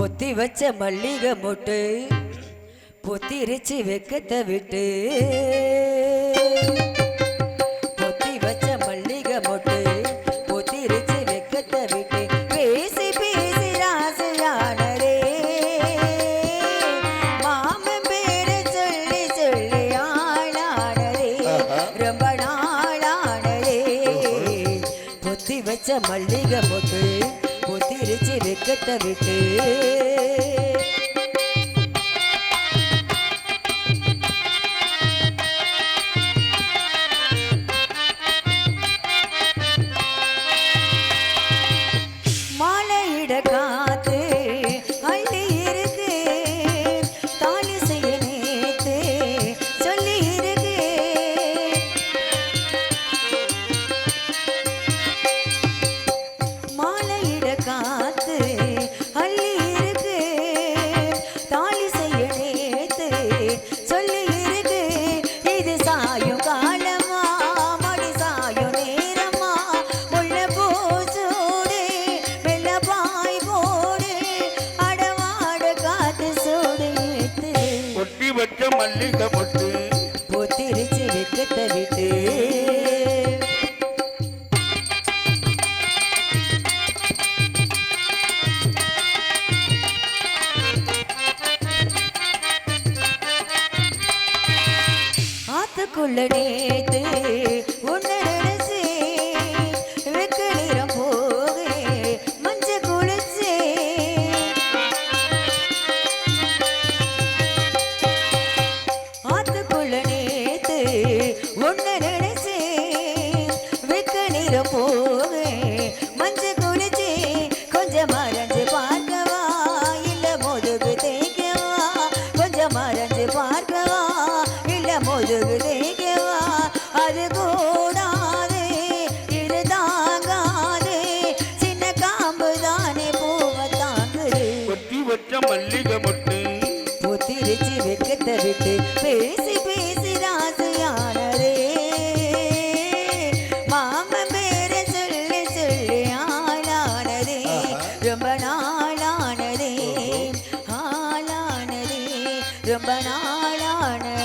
பொத்தி வச்ச மல்லிகை மொட்டு பொத்திரிச்சு வெக்கத்தை விட்டு. பொத்தி வச்ச மல்லிகை மொட்டு பொத்திரிச்சு வெக்கத்தை விட்டு. பேசி பேசி ராசியானரே மாமன் பேரை சொல்லி சொல்லி ஆளானரே ரொம்ப நாளானரே. பொத்தி வச்ச மல்லிகை மொட்டு பொத்திரிச்சு வெக்கத்தை விட்டு மல்லிகை பொட்டு பொத்திரிச்சு வெக்கத்தை விட்டு. ஆத்துக்குள்ள நேத்து உன்னை நிறம் போக மஞ்ச குளிச்சு கொஞ்சம் மறைஞ்சு பார்க்கவா? இல்ல முதுகு தேய்க்கவா? கொஞ்சம் மறைஞ்சு பார்க்கவா? இல்ல முதுகு தேய்க்கவா? அது கூடாது இது தாங்காது. சின்ன காம்பு தானே பூவை தாங்குது. கொட்டி வச்ச மல்லிகை பொட்டு புத்திரிச்சு வெக்கத்தை விட்டு பேசி ரொம்ப நாளான